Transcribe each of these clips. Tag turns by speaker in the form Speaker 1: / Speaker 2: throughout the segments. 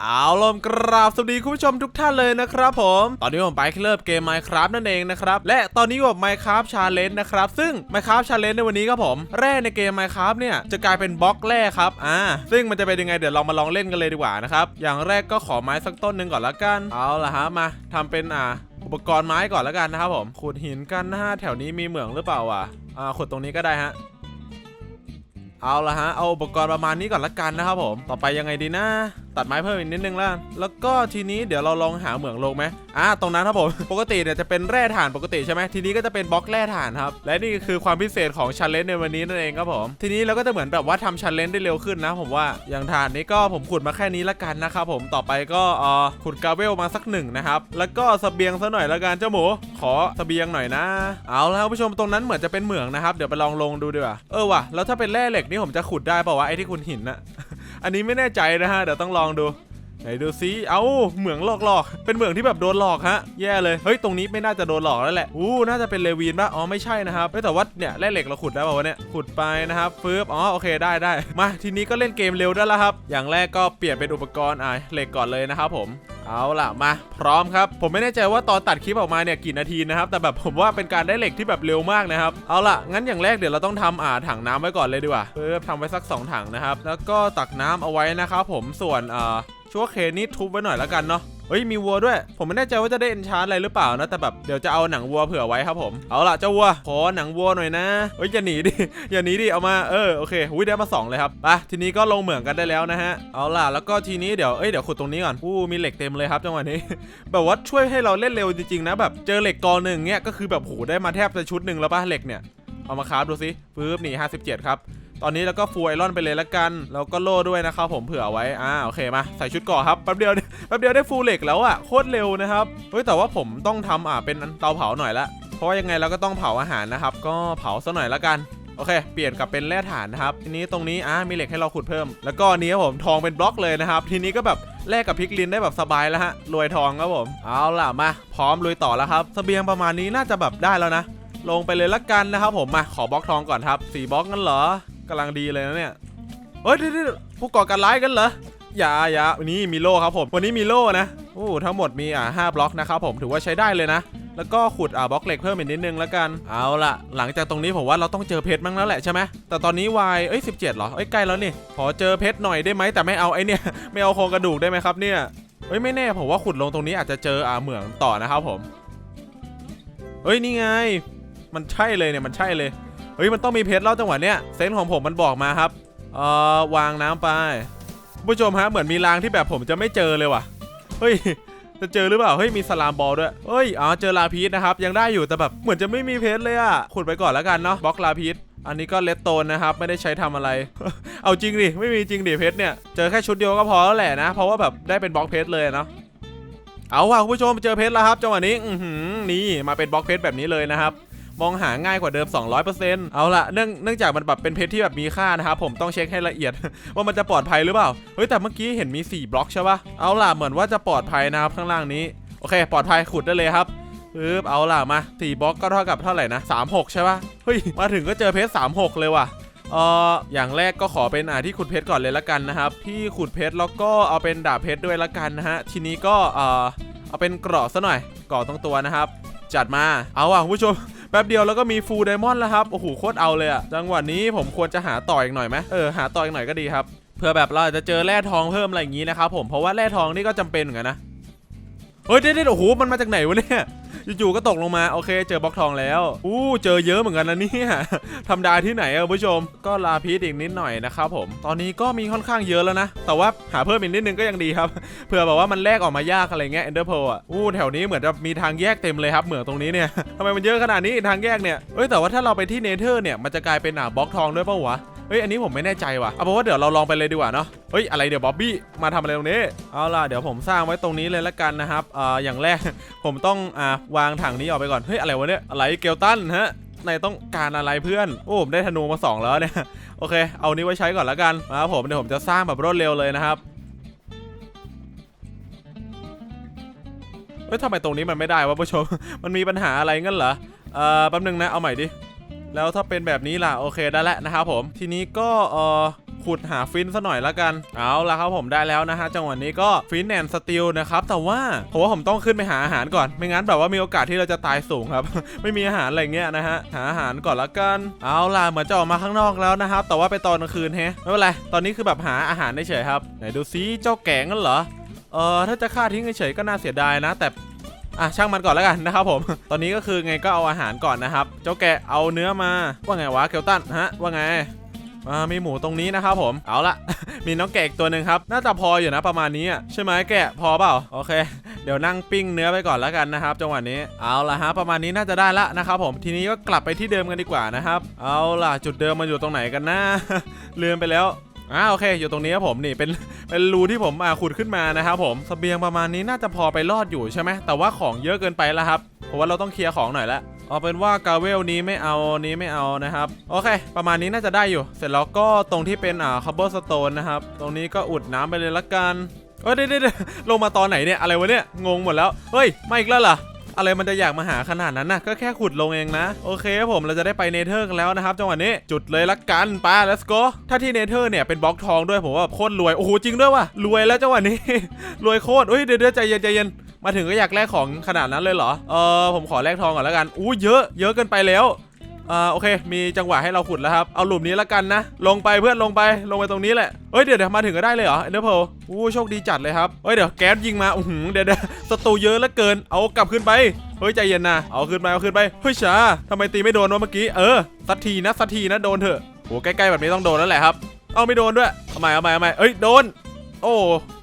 Speaker 1: เอาลมกราบสวัสดีคุณผู้ชมทุกท่านเลยนะครับผม ตอนนี้ผมไปเริ่มเกม Minecraft นั่นเองนะครับ และตอนนี้กับ Minecraft Challenge นะครับ ซึ่ง Minecraft Challenge ในวันนี้ครับผม แร่ในเกม Minecraft เนี่ย จะกลายเป็นบล็อกแร่ครับ อ่า ซึ่งมันจะเป็นยังไงเดี๋ยวเรามาลองเล่นกันเลยดีกว่านะครับ อย่างแรกก็ขอไม้สักต้นหนึ่งก่อนละกัน เอาละฮะมาทำเป็นอ่าอุปกรณ์ไม้ก่อนละกันนะครับผม ขุดหินกันนะฮะแถวนี้มีเหมืองหรือเปล่าวะอ่า ขุดตรงนี้ก็ได้ฮะเอาละฮะ เอาอุปกรณ์ประมาณนี้ก่อนละกันนะครับผม ต่อไปยังไงดีนะ ตัดไม้เพิ่มอีกนิดนึงละแล้วก็ทีนี้เดี๋ยวเราลองหาเหมืองลงไหมอ่าตรงนั้นครับผม ปกติเนี่ยจะเป็นแร่ถ่านปกติใช่ไหมทีนี้ก็จะเป็นบล็อกแร่ถ่านครับ และนี่คือความพิเศษของชันเลนในวันนี้นั่นเองครับผม ทีนี้เราก็จะเหมือนแบบว่าทำชันเลนได้เร็วขึ้นนะ ผมว่าอย่างถ่านนี้ก็ผมขุดมาแค่นี้ละกันนะครับผม ต่อไปก็เอ่อขุดกาเวลมาสักหนึ่งนะครับ แล้วก็เสบียงซะหน่อยละกันเจ้าหมู ขอเสบียงหน่อยนะ เอาแล้วผู้ชมตรงนั้นเหมือนจะเป็นเหมืองนะครับ เดี๋ยวไปลองลงดูดีกว่า เออว่ะ แล้วถ้าเป็นแร่เหล็กนี่ผมจะขุดได้เปล่าวะไอ้ที่คุณหินนะ อันนี้ไม่แน่ใจนะฮะ เดี๋ยวต้องลองดู ไหนดูซิ เอาเหมืองหลอกหลอกๆเป็นเหมืองที่แบบโดนหลอกฮะ แย่เลย เฮ้ย ตรงนี้ไม่น่าจะโดนหลอกแล้วแหละ อู้ น่าจะเป็นเลวีนปะอ๋อ ไม่ใช่นะครับเฮ้ยแต่ว่าเนี่ยแร่เหล็กเราขุดได้ป่าวะเนี่ย ขุดไปนะครับฟืบอ๋อ โอเค ได้ได้ มา ทีนี้ก็เล่นเกมเร็วได้แล้วครับ อย่างแรกก็เปลี่ยนเป็นอุปกรณ์อะเหล็กก่อนเลยนะครับผม เอาล่ะมาพร้อมครับ ผมไม่แน่ใจว่าตอนตัดคลิปออกมาเนี่ยกี่นาทีนะครับ แต่แบบผมว่าเป็นการได้เหล็กที่แบบเร็วมากนะครับ เอาล่ะงั้นอย่างแรกเดี๋ยวเราต้องทำอ่าถังน้ำไว้ก่อนเลยดีกว่าเพิ่มทำไว้สัก 2 ถังนะครับ แล้วก็ตักน้ำเอาไว้นะครับผมส่วนอ่าชั่วเคนี่ทุบไว้หน่อยแล้วกันเนาะ เฮ้ยมีวัวด้วย ผมไม่แน่ใจว่าจะได้เอนชาร์อะไรหรือเปล่านะ แต่แบบเดี๋ยวจะเอาหนังวัวเผื่อไว้ครับผม เอาล่ะเจ้าวัว ขอหนังวัวหน่อยนะเฮ้ยอย่าหนีดิ อย่าหนีดิ เอามา เออ โอเคอุ้ยได้มาสองเลยครับไปทีนี้ก็ลงเหมืองกันได้แล้วนะฮะ เอาล่ะ แล้วก็ทีนี้เดี๋ยว เอ้ย เดี๋ยวขุดตรงนี้ก่อน อู้มีเหล็กเต็มเลยครับจังหวะนี้ แบบว่าช่วยให้เราเล่นเร็วจริงๆนะแบบเจอเหล็กกอหนึ่งเนี้ยก็คือแบบโหได้มาแทบจะชุดหนึ่งแล้วป่ะเหล็กเนี่ย เอามาคราฟดูสิปึ๊บนี่57ครับตอนนี้แล้วก็ฟูไอรอนไปเลยละกัน แล้วก็โล่ด้วยนะครับผมเผื่อไว้ อ่า โอเค มา ใส่ชุดก่อครับ แป๊บเดียว ป๊บเดียวได้ฟูลเหล็กแล้วอะ่ะโคตรเร็วนะครับเฮ้ยแต่ว่าผมต้องทำอ่าเป็นเตาเผาหน่อยละเพราะว่ายังไงเราก็ต้องเผาอาหารนะครับ ก็เผาซะหน่อยละกันโอเค เปลี่ยนกลับเป็นแร่ถ่านนะครับ ทีนี้ตรงนี้อ่ามีเหล็กให้เราขุดเพิ่ม แล้วก็นี้ครับผมทองเป็นบล็อกเลยนะครับ ทีนี้ก็แบบแลกกับพิกลินได้แบบสบายแล้วฮะ รวยทองครับผม เอาล่ะมา พร้อมลุยต่อแล้วครับเสบียงประมาณนี้น่าจะแบบได้แล้วนะ ลงไปเลยละกันนะครับผม มาขอบล็อกทองก่อนครับสี่บล็อกงั้นเหรอกำลังดีเลยนะเนี่ย เฮ้ยผู้ก่อการร้ายกันเหรอ อย่าอย่าวันนี้มีโล่ครับผม วันนี้มีโล่นะโอ้ทั้งหมดมีอ่าห้าบล็อกนะครับผมถือว่าใช้ได้เลยนะ แล้วก็ขุดอ่าบล็อกเหล็กเพิ่มอีกนิดนึงแล้วกัน เอาล่ะ หลังจากตรงนี้ผมว่าเราต้องเจอเพชรมั้งแล้วแหละใช่ไหมแต่ตอนนี้วายเอ้ยสิบเจ็ดเหรอเอ้ยใกล้แล้วนี่ขอเจอเพชรหน่อยได้ไหมแต่ไม่เอาไอ้เนี่ยไม่เอาโครงกระดูกได้ไหมครับเนี่ยเอ้ยไม่แน่ผมว่าขุดลงตรงนี้อาจจะเจออ่าเหมืองต่อนะครับผมเอ้ยนี่ไง มันใช่เลยเนี่ยมันใช่เลยเฮ้ยมันต้องมีเพชรแล้วจังหวะเนี้ยเซนของผมมันบอกมาครับเอ่อวางน้ำไป ผู้ชมฮะเหมือนมีรางที่แบบผมจะไม่เจอเลยว่ะ เฮ้ยจะเจอหรือเปล่า เฮ้ยมีสลามบอลด้วย เฮ้ยอ๋อเจอลาพีสนะครับ ยังได้อยู่แต่แบบเหมือนจะไม่มีเพชรเลยอะขุดไปก่อนแล้วกันเนาะบล็อกลาพีสอันนี้ก็เลตโตนนะครับ ไม่ได้ใช้ทำอะไร เอาจริงดิไม่มีจริงดิเพชรเนี่ยเจอแค่ชุดเดียวก็พอแล้วแหละนะ เพราะว่าแบบได้เป็นบล็อกเพชรเลยเนาะเอาว่ะคุณผู้ชมเจอเพชรแล้วครับจังหวะนี้อือหือนี่มาเป็นบล็อกเพชรแบบนี้เลยนะครับ มองหาง่ายกว่าเดิม 200%เอาละเนื่องเนื่องจากมันแบบเป็นเพชรที่แบบมีค่านะครับผมต้องเช็คให้ละเอียด ว่ามันจะปลอดภัยหรือเปล่า เฮ้ยแต่เมื่อกี้เห็นมี 4 บล็อกใช่ปะเอาล่ะเหมือนว่าจะปลอดภัยนะครับข้างล่างนี้ โอเค ปลอดภัยขุดได้เลยครับปึ๊บเอาล่ะมา4บล็อกก็เท่ากับเท่าไหร่นะ36 ใช่ปะเฮ้ยมาถึงก็เจอเพชร36 เลยว่ะเอ่ออย่างแรกก็ขอเป็นอ่าที่ขุดเพชรก่อนเลยละกันนะครับ ที่ขุดเพชรแล้วก็เอาเป็นดาบเพชรด้วยละกันนะฮะ ทีนี้ก็เอ่อเอาเป็นเกราะซะหน่อยเกราะตรงตัวนะครับ จัดมา เอาว่ะคุณผู้ชม ป๊บเดียวแล้วก็มีฟูลไดมอนด์แล้วครับโอ้โหโคตรเอาเลยอะจังหวะนี้ผมควรจะหาต่ออีกหน่อยไหมเออหาต่ออีกหน่อยก็ดีครับเพื่อแบบเราจะเจอแร่ทองเพิ่มอะไรอย่างนี้นะครับผมเพราะว่าแร่ทองนี่ก็จำเป็นเหมือนกันนะเฮ้ยเด็ดโอ้โหมันมาจากไหนวะเนี่ย อยู่ๆก็ตกลงมาโอเค เจอบล็อกทองแล้วอู้เจอเยอะเหมือนกันนะเนี่ยธรรมดาที่ไหนอะผู้ชม ก็ลาพีสอีกนิดหน่อยนะครับผม ตอนนี้ก็มีค่อนข้างเยอะแล้วนะ แต่ว่าหาเพิ่มอีกนิดนึงก็ยังดีครับ เผื่อแบบว่ามันแลกออกมายากอะไรเงี้ยเอนเดอร์โพอะอู้แถวนี้เหมือนจะมีทางแยกเต็มเลยครับเหมืองตรงนี้เนี่ยทำไมมันเยอะขนาดนี้ทางแยกเนี่ยเอ้ยแต่ว่าถ้าเราไปที่เนเธอร์เนี่ยมันจะกลายเป็นอ่าบล็อกทองด้วยเปล่าวะ เฮ้ยอันนี้ผมไม่แน่ใจว่ะเอาเป็นว่าเดี๋ยวเราลองไปเลยดีกว่าเนาะเฮ้ยอะไรเดี๋ยวบ๊อบบี้มาทำอะไรตรงนี้เอาล่ะเดี๋ยวผมสร้างไว้ตรงนี้เลยละกันนะครับอ่าอย่างแรกผมต้องอ่าวางถังนี้ออกไปก่อนเฮ้ยอะไรวะเนี่ยอะไรเกลตันฮะนายต้องการอะไรเพื่อน โอ้ผมได้ธนูมาสองแล้วเนี่ย โอเค เอานี้ไว้ใช้ก่อนละกันนะครับผมเดี๋ยวผมจะสร้างแบบรวดเร็วเลยนะครับ เฮ้ยทำไมตรงนี้มันไม่ได้วะผู้ชม มันมีปัญหาอะไรงั้นเหรอ เอ่อ แป๊บนึงนะ เอาใหม่ดิ แล้วถ้าเป็นแบบนี้ล่ะโอเคได้แล้วนะครับผมทีนี้ก็เอ่อขุดหาฟินซะหน่อยละกัน เอาละครับผมได้แล้วนะฮะจังหวะนี้ก็ฟินแอนสติลนะครับ แต่ว่าผมว่าผมต้องขึ้นไปหาอาหารก่อน ไม่งั้นแบบว่ามีโอกาสที่เราจะตายสูงครับ ไม่มีอาหารอะไรเงี้ยนะฮะ หาอาหารก่อนละกัน เอาล่ะเหมือนจะออกมาข้างนอกแล้วนะครับ แต่ว่าไปตอนกลางคืนแฮะ ไม่เป็นไร ตอนนี้คือแบบหาอาหารได้เฉยครับ ไหนดูซิเจ้าแก่งั้นเหรอ เออถ้าจะฆ่าทิ้งเฉยก็น่าเสียดายนะ แต่ อะช่างมันก่อนแล้วกันนะครับผม ตอนนี้ก็คือไงก็เอาอาหารก่อนนะครับ เจ้าแกะเอาเนื้อมา ว่าไงวะเกลตันฮะ ว่าไงอ่ามีหมูตรงนี้นะครับผม เอาละ มีน้องแกะอีกตัวหนึ่งครับ น่าจะพออยู่นะประมาณนี้ใช่ไหมแกะพอเปล่า โอเค เดี๋ยวนั่งปิ้งเนื้อไปก่อนแล้วกันนะครับ จังหวะนี้ เอาละฮะ ประมาณนี้น่าจะได้ละนะครับผม ทีนี้ก็กลับไปที่เดิมกันดีกว่านะครับ เอาล่ะ จุดเดิมมันอยู่ตรงไหนกันนะ ลืมไปแล้ว อ่าโอเคอยู่ตรงนี้ครับผมนี่เป็นเป็นรูที่ผมอ่าขุดขึ้นมานะครับผมสเสบียงประมาณนี้น่าจะพอไปรอดอยู่ใช่ไหมแต่ว่าของเยอะเกินไปแล้วครับเพราะว่าเราต้องเคลียร์ของหน่อยละเอาเป็นว่ากาเวลนี้ไม่เอานี้ไม่เอานะครับ โอเค ประมาณนี้น่าจะได้อยู่ เสร็จแล้วก็ตรงที่เป็นอ่าคาร์บอนสโตนนะครับ ตรงนี้ก็อุดน้ำไปเลยละกันเอ้ยเดี๋ยวเดี๋ยวเดี๋ยวลงมาตอนไหนเนี่ยอะไรวะเนี่ยงงหมดแล้วเฮ้ยมาอีกแล้วเหรอ อะไรมันจะอยากมาหาขนาดนั้นนะก็แค่ขุดลงเองนะ โอเคครับผมเราจะได้ไปเนเธอร์กันแล้วนะครับจังหวะนี้จุดเลยละกันไป let's go ถ้าที่เนเธอร์เนี่ยเป็นบล็อกทองด้วยผมว่าโคตรรวยโอ้โหจริงด้วยว่ะรวยแล้วจังหวะนี้ รวยโคตรเอ้ยเดี๋ยวเดี๋ยวใจเย็นใจเย็นมาถึงก็อยากแลกของขนาดนั้นเลยเหรอเออผมขอแลกทองก่อนแล้วกันอู้เยอะ เยอะเกินไปแล้ว อ่าโอเค มีจังหวะให้เราขุดแล้วครับ เอาหลุมนี้ละกันนะ ลงไปเพื่อนลงไปลงไปตรงนี้แหละเอ้ยเดี๋ยวเดี๋ยวมาถึงก็ได้เลยเหรอเอ็นเดอร์เพลอู้โชคดีจัดเลยครับเอ้ยเดี๋ยวแก๊สยิงมาอื้อหือเดี๋ยวเดี๋ยวศัตรูเยอะเหลือเกิน เอากลับขึ้นไปเฮ้ยใจเย็นนะเอาขึ้นไปเอาขึ้นไปเฮ้ยช้าทำไมตีไม่โดนวะเมื่อกี้เออสักทีนะสักทีนะโดนเถอะโหใกล้ๆแบบนี้ต้องโดนแล้วแหละครับ เอาไม่โดนด้วยเอาใหม่เอาใหม่เอาใหม่เอ้ยโดน โอ้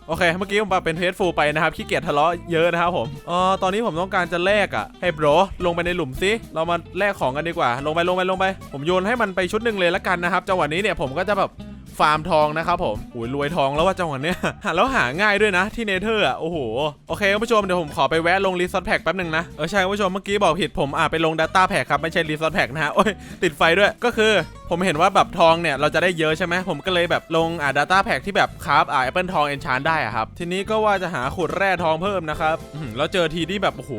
Speaker 1: โอเค เมื่อกี้ผมเป็นเพจฟูลไปนะครับขี้เกียจทะเลาะเยอะนะครับผมอ๋อตอนนี้ผมต้องการจะแลกอะให้โบรลงไปในหลุมซิเรามาแลกของกันดีกว่า ลงไปลงไปลงไป ผมโยนให้มันไปชุดหนึ่งเลยละกันนะครับจังหวะนี้เนี่ยผมก็จะแบบ ฟาร์มทองนะครับผมอุ้ยรวยทองแล้วว่าจังหวะเนี้ยแล้วหาง่ายด้วยนะที่เนเธอร์อะโอ้โหโอเคคุณผู้ชมเดี๋ยวผมขอไปแวะลงรีสอร์ทแพ็กแป๊บหนึ่งนะเออใช่คุณผู้ชมเมื่อกี้บอกผิดผมอ่าไปลง Data แพ็กครับไม่ใช่รีสอร์ทแพ็กนะฮะโอ้ยติดไฟด้วยก็คือผมเห็นว่าแบบทองเนี่ยเราจะได้เยอะใช่ไหมผมก็เลยแบบลงอ่า Data แพ็กที่แบบคราฟอ่าแอปเปิลทองเอนชานได้อะครับทีนี้ก็ว่าจะหาขุดแร่ทองเพิ่มนะครับแล้วเจอทีที่แบบโอ้โห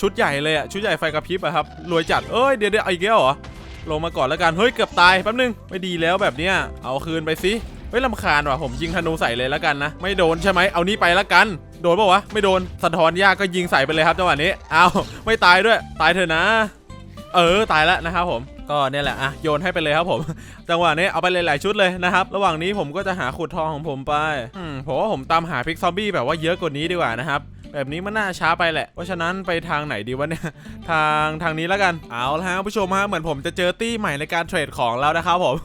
Speaker 1: ชุดใหญ่เลยอะชุดใหญ่ไฟกระพริบอะครับรวยจัดเอ้ยเดี๋ยวเดี๋ยวเอาอีกแล้วเหรอ ลงมาก่อนแล้วกัน เฮ้ย เกือบตายแป๊บนึง ไม่ดีแล้วแบบเนี้ย เอาคืนไปสิเฮ้ยลำคาญว่ะผมยิงธนูใส่เลยแล้วกันนะ ไม่โดนใช่ไหมเอานี่ไปแล้วกัน โดนปะวะ ไม่โดน สะท้อนยากก็ยิงใส่ไปเลยครับจังหวะนี้ เอาไม่ตายด้วย ตายเถอะนะ เออ ตายแล้วนะครับผมก็เนี่ยแหละอะโยนให้ไปเลยครับผม จังหวะนี้เอาไปหลายๆชุดเลยนะครับ ระหว่างนี้ผมก็จะหาขุดทองของผมไป อืมผมว่าผมตามหาพิกซอมบี้แบบว่าเยอะกว่านี้ดีกว่านะครับ แบบนี้มันน่าช้าไปแหละ เพราะฉะนั้นไปทางไหนดีวะเนี่ย ทางทางนี้แล้วกัน เอาละฮะผู้ชมฮะ เหมือนผมจะเจอตี้ใหม่ในการเทรดของแล้วนะครับผม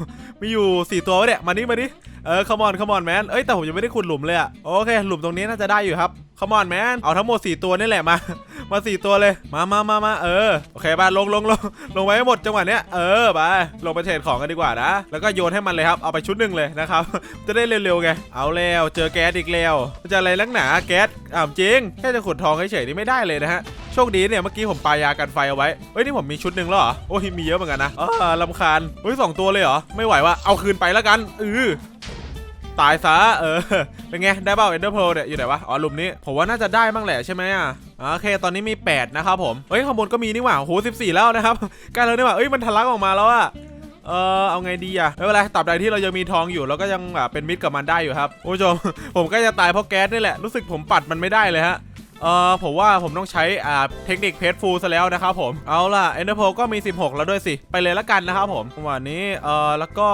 Speaker 1: มีอยู่ 4 ตัววะเนี่ย มานี่มาดิเออ come on come on man เอ้ย แต่ผมยังไม่ได้ขุดหลุมเลยอะโอเค หลุมตรงนี้น่าจะได้อยู่ครับ come on man เอาทั้งหมด 4 ตัวนี่แหละมา มา 4 ตัวเลย มามามามาเออ โอเคบ้าลงลงลงลงไว้ให้หมดจังหวะเนี้ย เออไปลงไปเทรดของกันดีกว่านะ แล้วก็โยนให้มันเลยครับ เอาไปชุดหนึ่งเลยนะครับ จะได้เร็วๆไง เอาแล้วเจอแก๊สอีกแล้ว จะอะไรลักหนาแก๊สอ้าวจริง แค่จะขุดทองเฉยๆนี่ไม่ได้เลยนะฮะ โชคดีเนี่ยเมื่อกี้ผมปายากันไฟเอาไว้ เฮ้ยนี่ผมมีชุดหนึ่งแล้วเหรอ โอ้ยมีเยอะเหมือนกันนะเออลำคาญเฮ้ยสองตัวเลยเหรอ ไม่ไหวว่ะเอาคืนไปแล้วกัน อือ ตายซะเออเป็นไงได้เปล่าเอนเดอร์โพลเนี่ยอยู่ไหนวะอ๋อหลุมนี้ผมว่าน่าจะได้บ้างแหละใช่ไหมอะอ่าโอเคตอนนี้มี 8 นะครับผมเฮ้ยข้างบนก็มีนี่หว่าโห14แล้วนะครับใกล้แล้วนี่หว่าเอ้ยมันทะลักออกมาแล้วอะเออเอาไงดีอะไม่เป็นไรตราบใดที่เรายังมีทองอยู่เราก็ยังแบบเป็นมิตรกับมันได้อยู่ครับผู้ชมผมก็จะตายเพราะแก๊สนี่แหละรู้สึกผมปัดมันไม่ได้เลยฮะเออผมว่าผมต้องใช้อ่าเทคนิคเพจฟูลซะแล้วนะครับผมเอาล่ะเอนเดอร์โพก็มี 16 แล้วด้วยสิ ไปเลยละกันนะครับผมวันนี้เออแล้วก็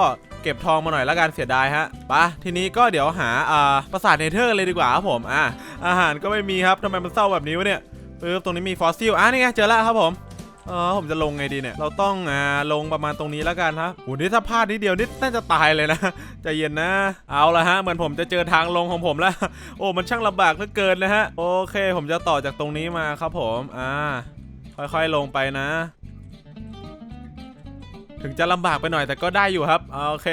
Speaker 1: เก็บทองมาหน่อยละกันเสียดายฮะปะทีนี้ก็เดี๋ยวหาอ่าปราสาทเนเธอร์เลยดีกว่าครับผมอ่าอาหารก็ไม่มีครับทำไมมันเศร้าแบบนี้วะเนี่ยปึ๊บตรงนี้มีฟอสซิลอะนี่ไงเจอแล้วครับผมเออผมจะลงไงดีเนี่ย เราต้องอ่าลงประมาณตรงนี้แล้วกันครับโหนี่ถ้าพลาดนิดเดียวนี่น่าจะตายเลยนะใจเย็นนะ เอาละฮะเหมือนผมจะเจอทางลงของผมแล้ว โอ้มันช่างลำบากเหลือเกินนะฮะ โอเค ผมจะต่อจากตรงนี้มาครับผม อ่า ค่อยๆลงไปนะ ถึงจะลำบากไปหน่อยแต่ก็ได้อยู่ครับโอเค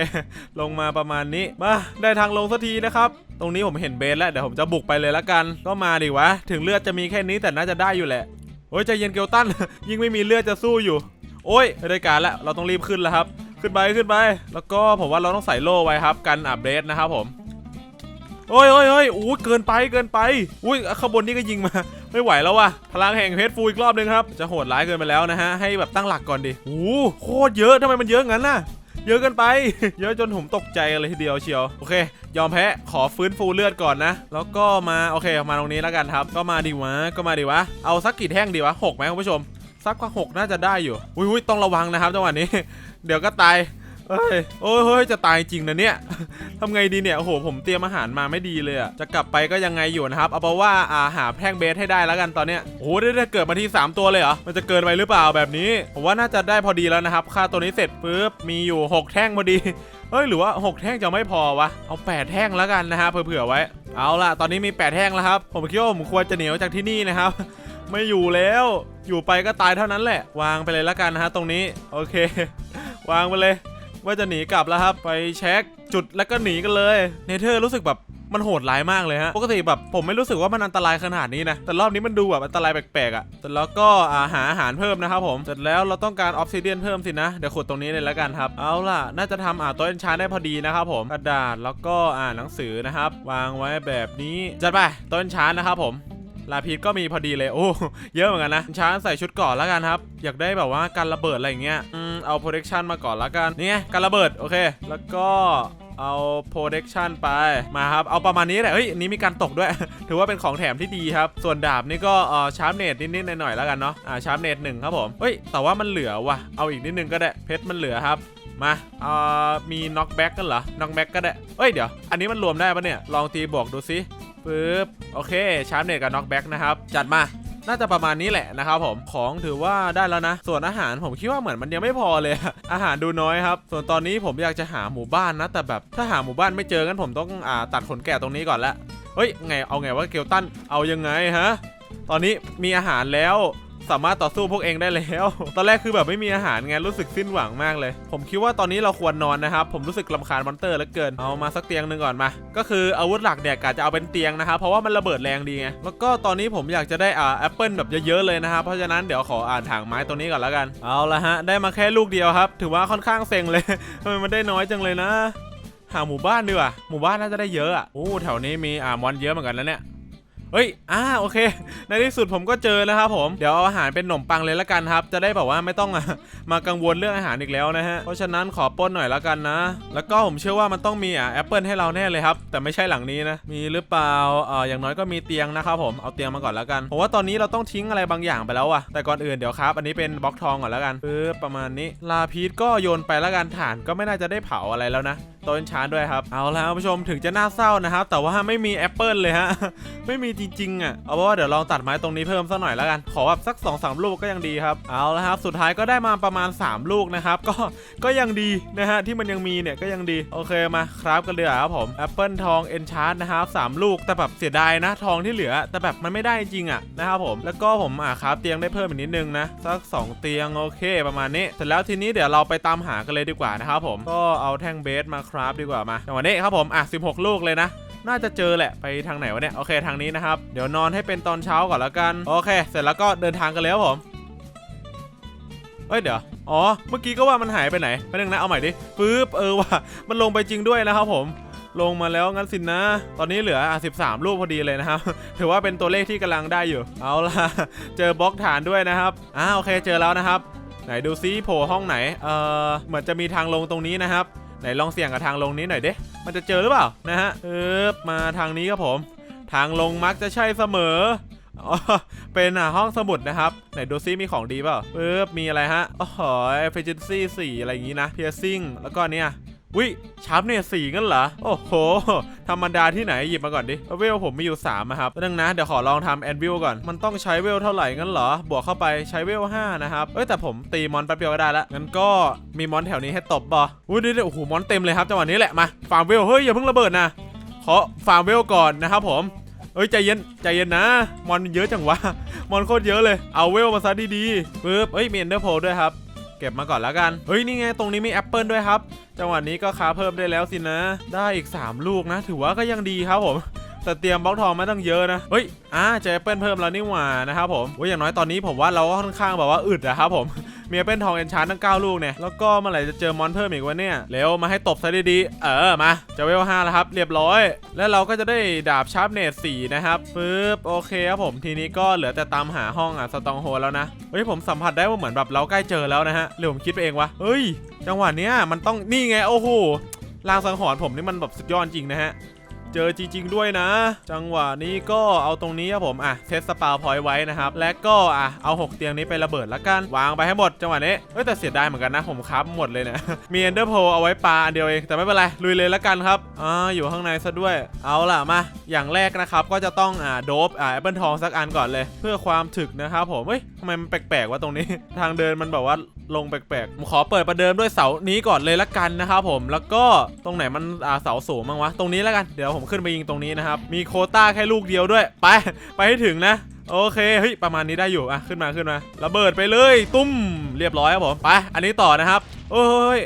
Speaker 1: ลงมาประมาณนี้มาได้ทางลงสักทีนะครับ ตรงนี้ผมเห็นเบสแล้วเดี๋ยวผมจะบุกไปเลยละกัน ก็มาดิวะ ถึงเลือดจะมีแค่นี้แต่น่าจะได้อยู่แหละโอ้ยใจเย็นเกลตัน ยิ่งไม่มีเลือดจะสู้อยู่ โอ้ยไม่ได้การแล้วเราต้องรีบขึ้นแล้วครับ ขึ้นไปขึ้นไป แล้วก็ผมว่าเราต้องใส่โล่ไว้ครับกันอัปเดตนะครับผมโอ้ยโอ้ยโอ้ยอู้เกินไปเกินไปอุ้ยข้างบนนี่ก็ยิงมา ไม่ไหวแล้วว่ะพลังแห่งเพชรฟูอีกรอบนึงครับ จะโหดร้ายเกินไปแล้วนะฮะ ให้แบบตั้งหลักก่อนดิโอ้โหโคตรเยอะทำไมมันเยอะงั้นน่ะ เยอะเกันไป เยอะจนผมตกใจเลยทีเดียวเชียว โอเค ยอมแพ้ ขอฟื้นฟูเลือดก่อนนะ แล้วก็มา โอเค มาตรงนี้แล้วกันครับ ก็มาดีวะ ก็มาดีวะ เอาสักกี่แท่งดีวะหกไหมคุณผู้ชม สักกว่าหกน่าจะได้อยู่ อุ้ยต้องระวังนะครับจังหวะนี้ เดี๋ยวก็ตาย เอ้ยโอ้ยเฮ้ยจะตายจริงนะเนี่ย ทำไงดีเนี่ย โอ้โห ผมเตรียมอาหารมาไม่ดีเลยอะจะกลับไปก็ยังไงอยู่นะครับ เอาเป็นว่าอาหาแท่งเบสให้ได้แล้วกันตอนเนี้ย โอ้โหได้เกิดมาที่ 3 ตัวเลยเหรอ มันจะเกินไปหรือเปล่าแบบนี้ ผมว่าน่าจะได้พอดีแล้วนะครับ ค่าตัวนี้เสร็จปุ๊บ มีอยู่ 6 แท่งพอดีเฮ้ย หรือว่า 6 แท่งจะไม่พอวะ เอา 8 แท่งแล้วกันนะฮะ เผื่อๆไว้ เอาล่ะ ตอนนี้มี 8 แท่งแล้วครับ ผมคิดว่าผมควรจะหนีออกจากที่นี่นะครับ ไม่อยู่แล้ว อยู่ไปก็ตายเท่านั้นแหละ วางไปเลยแล้วกันนะฮะตรงนี้ โอเค วางไปเลย ว่าจะหนีกลับแล้วครับ ไปเช็คจุดแล้วก็หนีกันเลย เนเธอร์รู้สึกแบบมันโหดร้ายมากเลยฮะ ปกติแบบผมไม่รู้สึกว่ามันอันตรายขนาดนี้นะ แต่รอบนี้มันดูแบบอันตรายแปลกๆอะ่ะแต่แล้วก็อาหาอาหารเพิ่มนะครับผม เสร็จแล้วเราต้องการออฟซิเดียนเพิ่มสินะ เดี๋ยวขุดตรงนี้เลยแล้วกันครับ เอาล่ะ น่าจะทำอ่าโตัวเอนชานได้พอดีนะครับผม กระดาษแล้วก็อ่านหนังสือนะครับ วางไว้แบบนี้ จัดไปโตัวเอนชานนะครับผม ลาพีทก็มีพอดีเลย โอ้ เยอะเหมือนกันนะช้างใส่ชุดก่อนแล้วกันครับ อยากได้แบบว่าการระเบิดอะไรอย่างเงี้ย อืม เอา protection มาก่อนแล้วกัน นี่ไงการระเบิด โอเค แล้วก็เอา protection ไปมาครับ เอาประมาณนี้แหละเฮ้ยอันนี้มีการตกด้วย ถือว่าเป็นของแถมที่ดีครับ ส่วนดาบนี่ก็เอ่อชาร์ปเนตนิดๆหน่อยๆแล้วกันเนาะอ่าชาร์ปเนตหนึ่งครับผมเฮ้ยแต่ว่ามันเหลือว่ะเอาอีกนิดนึงก็ได้เพชรมันเหลือครับมาเอ่อมีน็อกแบ็กกันเหรอน็อกแบ็กก็ได้เอ้ยเดี๋ยว อันนี้มันรวมได้ปะเนี่ย ลองตีบวกดูซิ ปึ๊บโอเคชาร์ปเนตกับน็อกแบ็กนะครับ จัดมาน่าจะประมาณนี้แหละนะครับผมของถือว่าได้แล้วนะ ส่วนอาหารผมคิดว่าเหมือนมันยังไม่พอเลย อาหารดูน้อยครับ ส่วนตอนนี้ผมอยากจะหาหมู่บ้านนะ แต่แบบถ้าหาหมู่บ้านไม่เจอกันผมต้องอ่าตัดขนแกะตรงนี้ก่อนละเฮ้ยไงเอาไงว่าเกลตันเอายังไงฮะตอนนี้มีอาหารแล้ว สามารถต่อสู้พวกเองได้แล้ว ตอนแรกคือแบบไม่มีอาหารไงรู้สึกสิ้นหวังมากเลย ผมคิดว่าตอนนี้เราควรนอนนะครับ ผมรู้สึกลำคาญมอนเตอร์เหลือเกิน เอามาสักเตียงหนึ่งก่อนมา ก็คืออาวุธหลักเนี่ยกะจะเอาเป็นเตียงนะครับ เพราะว่ามันระเบิดแรงดีไง แล้วก็ตอนนี้ผมอยากจะได้อ่าแอปเปิลแบบเยอะๆเลยนะครับ เพราะฉะนั้นเดี๋ยวขออ่านถางไม้ตัวนี้ก่อนแล้วกัน เอาละฮะ ได้มาแค่ลูกเดียวครับ ถือว่าค่อนข้างเซ็งเลยทำไมมันได้น้อยจังเลยนะ หาหมู่บ้านดีกว่า หมู่บ้านน่าจะได้เยอะอะโอ้แถวนี้มีอ่ามอนเยอะเหมือนกันแล้วเนี่ย เฮ้ย อ่า โอเค ในที่สุดผมก็เจอนะครับผม เดี๋ยวเอาอาหารเป็นขนมปังเลยละกันครับ จะได้แบบว่าไม่ต้องมากังวลเรื่องอาหารอีกแล้วนะฮะ เพราะฉะนั้นขอป้นหน่อยละกันนะ แล้วก็ผมเชื่อว่ามันต้องมีอะแอปเปิลให้เราแน่เลยครับ แต่ไม่ใช่หลังนี้นะ มีหรือเปล่าเอ่ออย่างน้อยก็มีเตียงนะครับผม เอาเตียงมาก่อนละกัน ผมว่าตอนนี้เราต้องทิ้งอะไรบางอย่างไปแล้วอะแต่ก่อนอื่นเดี๋ยวครับ อันนี้เป็นบล็อกทองก่อนละกันปึ๊บประมาณนี้ ลาพีทก็โยนไปละกันฐานก็ไม่น่าจะได้เผาอะไรแล้วนะต้นชาร์จด้วยครับ เอาละผู้ชมถึงจะน่าเศร้านะครับ แต่ว่าไม่มีแอปเปิลเลยฮะ ไม่มีจริงๆอะเอาเป็นว่าเดี๋ยวลองตัดไม้ตรงนี้เพิ่มสักหน่อยแล้วกัน ขอแบบสัก2อสลูกก็ยังดีครับ เอาละครับ สุดท้ายก็ได้มาประมาณ 3 ลูกนะครับ ก็ ก็ยังดีนะฮะ ที่มันยังมีเนี่ยก็ยังดี โอเคมาครับกันเลยครับผมแอปเปิลทองเอนชาร์ดนะครับสามลูก แต่แบบเสียดายนะ ทองที่เหลือ แต่แบบมันไม่ได้จริงอะนะครับผม แล้วก็ผมอ่าครับเตียงได้เพิ่มอีกนิดนึงนะ สัก 2 เตียงโอเค ประมาณนี้ เสร็จแล้วทีนี้เดี๋ยวเราไปตามหากันเลยดีกว่านะครับผม ก็เอาแท่งเบสมาคราฟดีกว่ามาจังหวะนี้ครับผมอะ16 ลูกเลยนะ น่าจะเจอแหละไปทางไหนวะเนี่ยโอเคทางนี้นะครับ เดี๋ยวนอนให้เป็นตอนเช้าก่อนแล้วกันโอเค เสร็จแล้วก็เดินทางกันเลยครับผมเอ้ยเดี๋ยวอ๋อเมื่อกี้ก็ว่ามันหายไปไหนไปนึงนะเอาใหม่ดิปึ๊บเออว่ะมันลงไปจริงด้วยนะครับผมลงมาแล้วงั้นสินนะ ตอนนี้เหลืออะ13ลูกพอดีเลยนะครับ ถือว่าเป็นตัวเลขที่กำลังได้อยู่ เอาล่ะ เจอบล็อกฐานด้วยนะครับอ่าโอเคเจอแล้วนะครับ ไหนดูซิโผล่ห้องไหน เออเหมือนจะมีทางลงตรงนี้นะครับ ไหนลองเสี่ยงกับทางลงนี้หน่อยเด้มันจะเจอหรือเปล่านะฮะเออมาทางนี้ครับผม ทางลงมักจะใช่เสมออเป็นห้องสมุดนะครับ ไหนดูซิมีของดีเปล่าปึ๊บมีอะไรฮะอ๋อ efficiency 4 อะไรอย่างงี้นะ piercing แล้วก็เนี่ย วิชาร์ปเนี่ยสี่งั้นเหรอ โอ้โห ธรรมดาที่ไหนหยิบมาก่อนดิ เวลผมมีอยู่3อะครับดังนะ เดี๋ยวขอลองทำแอนวิลก่อน มันต้องใช้เวลเท่าไหร่งั้นเหรอ บวกเข้าไปใช้เวล5นะครับ เอ้ยแต่ผมตีมอนแป๊บเดียวก็ได้ละ งั้นก็มีมอนแถวนี้ให้ตบบ่อุ้ยเดี๋ยวโอ้โหมอนเต็มเลยครับจังหวะนี้แหละ มา ฟาร์มเวล เฮ้ยอย่าเพิ่งระเบิดนะ ขอฟาร์มเวลก่อนนะครับผมเอ้ยใจเย็นใจเย็นนะ มอนเยอะจังวะ มอนโคตรเยอะเลย เอาเวลมาซะดีๆปึ๊บเอ้ยมีเอนเดอร์โพด้วยครับ เก็บมาก่อนแล้วกัน เฮ้ย นี่ไง ตรงนี้มีแอปเปิลด้วยครับ จังหวะนี้ก็ค้าเพิ่มได้แล้วสินะ ได้อีก 3 ลูกนะ ถือว่าก็ยังดีครับผมแต่เตรียมบล็อกทองมาตั้งเยอะนะ เฮ้ย อ่าเจอแอปเปิลเพิ่มแล้วนี่หว่านะครับผมโอ้ยอย่างน้อยตอนนี้ผมว่าเราก็ค่อนข้างแบบว่าอึดนะครับผม มีแอปเปิลทองเอนชานตั้ง 9 ลูกเนี่ย แล้วก็เมื่อไหร่จะเจอมอนเพิ่มอีกวะเนี่ย เร็วมาให้ตบซะดีๆ เออ มาจะเวล5แล้วครับ เรียบร้อย แล้วเราก็จะได้ดาบชาร์ปเนต4นะครับปึ๊บ โอเคครับผม ทีนี้ก็เหลือแต่ตามหาห้องอะสตองโฮแล้วนะ เฮ้ย ผมสัมผัสได้ว่าเหมือนแบบเราใกล้เจอแล้วนะฮะหรือผมคิดไปเองวะ เฮ้ย จังหวะเนี้ยมันต้องนี่ไง โอ้โหลางสังหรณ์ผมนี่มันแบบสุดยอดจริงนะฮะ เจอจริง ๆ ด้วยนะ จังหวะนี้ก็เอาตรงนี้ครับผมอะเทสสปาพอยต์ไว้นะครับ และก็อะเอา 6 เตียงนี้ไประเบิดละกัน วางไปให้หมดจังหวะนี้เอ้ยแต่เสียดายเหมือนกันนะผมครับหมดเลยเนะมีเอนเดอร์โพเอาไว้ปลาอันเดียวเองแต่ไม่เป็นไรลุยเลยละกันครับอ่าอยู่ข้างในซะด้วย เอาล่ะมาอย่างแรกนะครับก็จะต้องอ่าโดบอ่าแอปเปิลทองสักอันก่อนเลย เพื่อความถึกนะครับผมเฮ้ยทำไมมันแปลกๆวะตรงนี้ ทางเดินมันแบบว่า ลงแปลกๆผมขอเปิดประเดิมด้วยเสานี้ก่อนเลยละกันนะครับผมแล้วก็ตรงไหนมันอ่าเสาสูงบ้างวะตรงนี้ละกันเดี๋ยวผมขึ้นไปยิงตรงนี้นะครับมีโคต้าแค่ลูกเดียวด้วย ไปไปให้ถึงนะโอเคเฮ้ยประมาณนี้ได้อยู่อะขึ้นมาขึ้นมาระเบิดไปเลยตุ้มเรียบร้อยครับผมไปอันนี้ต่อนะครับ โอ้ย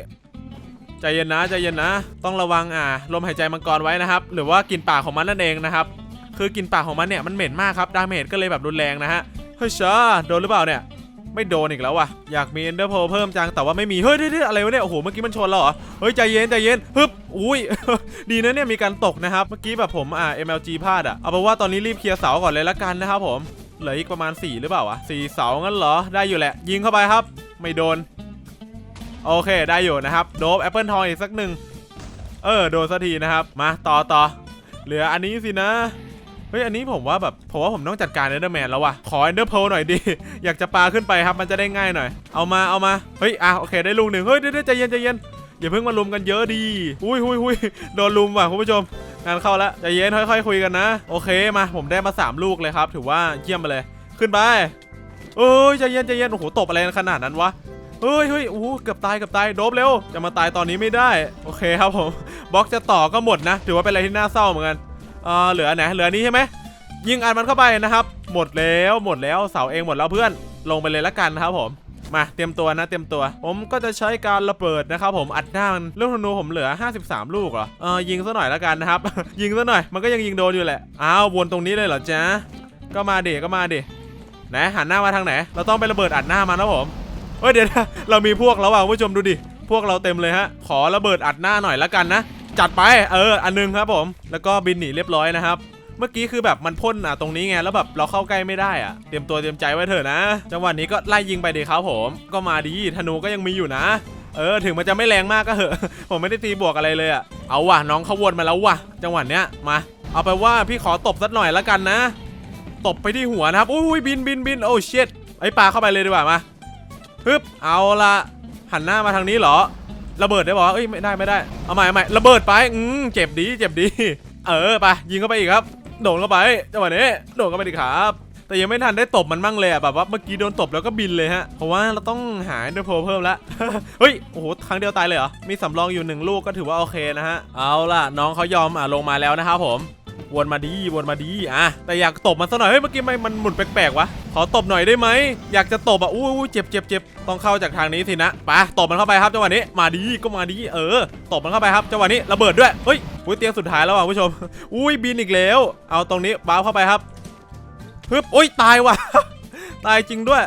Speaker 1: ใจเย็นนะใจเย็นนะ ต้องระวังอ่าลมหายใจมังกรไว้นะครับ หรือว่ากลิ่นปากของมันนั่นเองนะครับคือกลิ่นปากของมันเนี่ยมันเหม็นมากครับดาเมจก็เลยแบบรุนแรงนะฮะเฮ้ยช้าโดนหรือเปล่าเนี่ย ไม่โดนอีกแล้วว่ะอยากมีเอนเดอร์โพเพิ่มจังแต่ว่าไม่มีเฮ้ยเฮ้ยอะไรวะเนี่ยโอ้โหเมื่อกี้มันชนเราเหรอเฮ้ยใจเย็นใจเย็นฮึบอุ้ยดีนะเนี่ยมีการตกนะครับเมื่อกี้แบบผมอ่า MLG พลาดอะเอาเป็นว่าตอนนี้รีบเคลียร์เสาก่อนเลยละกันนะครับผมเหลืออีกประมาณ 4 หรือเปล่าวะสี่เสางั้นเหรอได้อยู่แหละ ยิงเข้าไปครับ ไม่โดน โอเคได้อยู่นะครับโดบแอปเปิลทองอีกสักหนึ่งเออโดนสักทีนะครับ มาต่อต่อเหลืออันนี้สินะ เฮ้ยอันนี้ผมว่าแบบผมว่าผมต้องจัดการเอเดอร์แมนแล้วว่ะขอเอนเดอร์โพลหน่อยดิ อยากจะปาขึ้นไปครับมันจะได้ง่ายหน่อย เอามาเอามาเฮ้ยอะโอเคได้ลูกหนึ่งเฮ้ยเดี๋ยวใจเย็นใจเย็นอย่าเพิ่งมาลุมกันเยอะดีอุ้ยอุ้ยอุ้ยโดนลุมว่ะคุณผู้ชมงานเข้าแล้วใจเย็นค่อยๆคุยกันนะโอเคมาผมได้มาสามลูกเลยครับ ถือว่าเยี่ยมไปเลยขึ้นไปเอ้ยใจเย็นใจเย็นโอ้โหตบอะไรขนาดนั้นวะเฮ้ยเฮ้ยโอ้เกือบตายเกือบตายโดบเร็วจะมาตายตอนนี้ไม่ได้ โอเคครับผมบล็อกจะต่อก็หมดนะ ถือว่าเป็นอะไรที่น่าเศร้าเหมือนกัน เออเหลือไหนเหลือนี้ใช่ไหมยิงอันมันเข้าไปนะครับ หมดแล้วหมดแล้วเสาเองหมดแล้วเพื่อนลงไปเลยละกันนะครับผมมาเตรียมตัวนะเตรียมตัว ผมก็จะใช้การระเบิดนะครับผมอัดหน้ามันลูกธนูผมเหลือ 53 ลูกเหรอเออยิงซะหน่อยละกันนะครับ ยิงซะหน่อยมันก็ยังยิงโดนอยู่แหละอ้าววนตรงนี้เลยเหรอจ๊ะก็มาดิก็มาดิไหนหันหน้ามาทางไหน เราต้องไประเบิดอัดหน้ามันนะผมเฮ้ยเดี๋ยวเรามีพวกแล้วว่ะผู้ชมดูดิพวกเราเต็มเลยฮะขอระเบิดอัดหน้าหน่อยละกันนะ จัดไปเอออันหนึงครับผม แล้วก็บินหนีเรียบร้อยนะครับ เมื่อกี้คือแบบมันพ่นอะตรงนี้ไงแล้วแบบเราเข้าใกล้ไม่ได้อะเตรียมตัวเตรียมใจไว้เถอะนะ จังหวะนี้ก็ไล่ยิงไปดีครับผม ก็มาดีธนูก็ยังมีอยู่นะเออถึงมันจะไม่แรงมากก็เหอะ ผมไม่ได้ตีบวกอะไรเลยอะเอาว่ะน้องเขาวนมาแล้วว่ะ จังหวะเนี้ยมา เอาไปว่าพี่ขอตบสักหน่อยละกันนะ ตบไปที่หัวนะครับอุ้ยบินบินบินโอ้เชิดไอ้ปลาเข้าไปเลยดีกว่ามาฮึบเอาละหันหน้ามาทางนี้เหรอ ระเบิดได้บอกว่าเอ้ยไม่ได้ไม่ได้เอาใหม่เอาใหม่ระเบิดไปอืมเจ็บดีเจ็บดี เออไปยิงเข้าไปอีกครับโดนเข้าไปจังหวะนี้โดนเข้าไปดีครับ แต่ยังไม่ทันได้ตบมันมั่งเลยอะแบบว่าเมื่อกี้โดนตบแล้วก็บินเลยฮะเพราะว่าเราต้องหาเดอร์โพเพิ่มแล้วเฮ้ยโอ้โหครั้งเดียวตายเลยเหรอมีสำรองอยู่หนึ่งลูกก็ถือว่าโอเคนะฮะเอาล่ะน้องเขายอมอะลงมาแล้วนะครับผม วนมาดีวนมาดีอะแต่อยากตบมันซะหน่อยเฮ้ยเมื่อกี้มันมันหมุนแปลกๆวะขอตบหน่อยได้ไหมอยากจะตบอะอู้เจ็บเจ็บเจ็บต้องเข้าจากทางนี้สินะไปตบมันเข้าไปครับจังหวะนี้มาดีก็มาดีเออตบมันเข้าไปครับจังหวะนี้ระเบิดด้วยเฮ้ยอุ้ยเตียงสุดท้ายแล้วอะคุณผู้ชม อุ้ยบินอีกแล้ว เอาตรงนี้บ้าเข้าไปครับฮึบโอ้ยตายว่ะตายจริงด้วย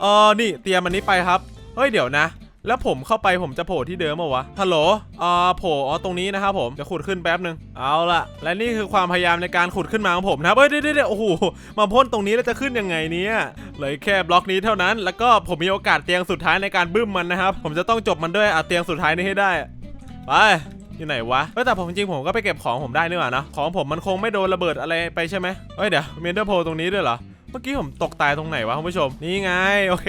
Speaker 1: เออนี่เตียมอันนี้ไปครับเฮ้ยเดี๋ยวนะ แล้วผมเข้าไปผมจะโผล่ที่เดิมเหรอวะฮัลโหลอ่าโผล่อ๋อตรงนี้นะครับผมจะขุดขึ้นแป๊บหนึ่งเอาละและนี่คือความพยายามในการขุดขึ้นมาของผมนะเฮ้ยเดี๋ยวเดี๋ยวเดี๋ยวโอ้โหมาพ่นตรงนี้แล้วจะขึ้นยังไงเนี่ยเหลยแค่บล็อกนี้เท่านั้น แล้วก็ผมมีโอกาสเตียงสุดท้ายในการบึ้มมันนะครับผมจะต้องจบมันด้วยอะเตียงสุดท้ายนี้ให้ได้ไปที่ไหนวะเฮ้ยแต่ผมจริงผมก็ไปเก็บของผมได้นี่หว่านะของผมมันคงไม่โดนระเบิดอะไรไปใช่ไหมเฮ้ยเดี๋ยวเมนเดอร์โพตรงนี้ด้วยเหรอ เมื่อกี้ผมตกตายตรงไหนวะคุณผู้ชม นี่ไง โอเค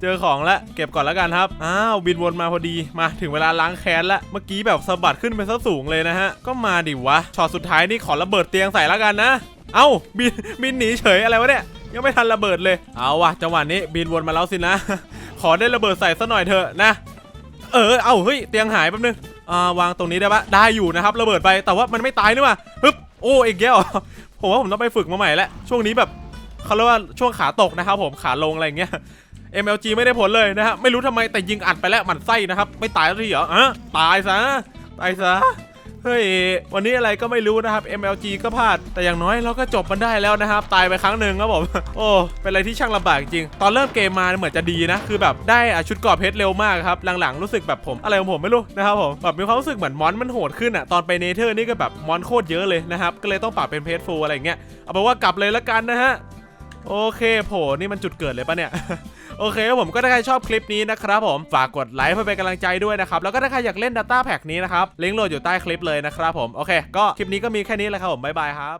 Speaker 1: เจอของแล้วเก็บก่อนแล้วกันครับ อ้าว บินวนมาพอดี มาถึงเวลาล้างแค้นแล้วเมื่อกี้แบบสะบัดขึ้นไปซะสูงเลยนะฮะ ก็มาดิวะ ช็อตสุดท้ายนี่ขอระเบิดเตียงใส่แล้วกันนะ เอ้า บิน บินหนีเฉยอะไรวะเนี่ย ยังไม่ทันระเบิดเลย เอาวะจังหวะนี้บินวนมาแล้วสินะ ขอได้ระเบิดใส่ซะหน่อยเถอะนะ เออ เอ้า เฮ้ย เตียงหายแป๊บนึงอ่าวางตรงนี้ได้ปะได้อยู่นะครับ ระเบิดไป แต่ว่ามันไม่ตายนี่ว่าฮึบ โอ้อีกแล้วผมว่าผมต้องไปฝึกมาใหม่แล้วช่วงนี้แบบ เขาเรียกว่าช่วงขาตกนะครับผมขาลงอะไรเงี้ย MLG ไม่ได้ผลเลยนะฮะไม่รู้ทำไมแต่ยิงอัดไปแล้วหมันไส้นะครับไม่ตายแล้วทีเหรออะตายซะตายซะเฮ้ยวันนี้อะไรก็ไม่รู้นะครับ MLG ก็พลาด แต่อย่างน้อยเราก็จบมันได้แล้วนะครับ ตายไปครั้งหนึ่งครับผม โอ้ เป็นอะไรที่ช่างลำบากจริง ตอนเริ่มเกมมาเหมือนจะดีนะ คือแบบได้อะชุดกราะเพชรเร็วมากครับ หลังๆรู้สึกแบบผม อะไรของผมไม่รู้นะครับผม แบบมีความรู้สึกเหมือนมอนมันโหดขึ้นอะ ตอนไปเนเธอร์นี่ก็แบบมอนโคตรเยอะเลยนะครับ ก็เลยต้องปรับเป็นเพชรฟูอะไรเงี้ย เอาเป็นว่ากลับเลยละกันนะฮะ โอเคโผนี่มันจุดเกิดเลยปะเนี่ยโอเคผมก็ถ้าใครชอบคลิปนี้นะครับผมฝากกดไลค์เพื่อเป็นกำลังใจด้วยนะครับแล้วก็ถ้าใครอยากเล่น Data Pack นี้นะครับลิงก์โหลดอยู่ใต้คลิปเลยนะครับผมโอเค ก็คลิปนี้ก็มีแค่นี้แหละครับผมบ๊ายบายครับ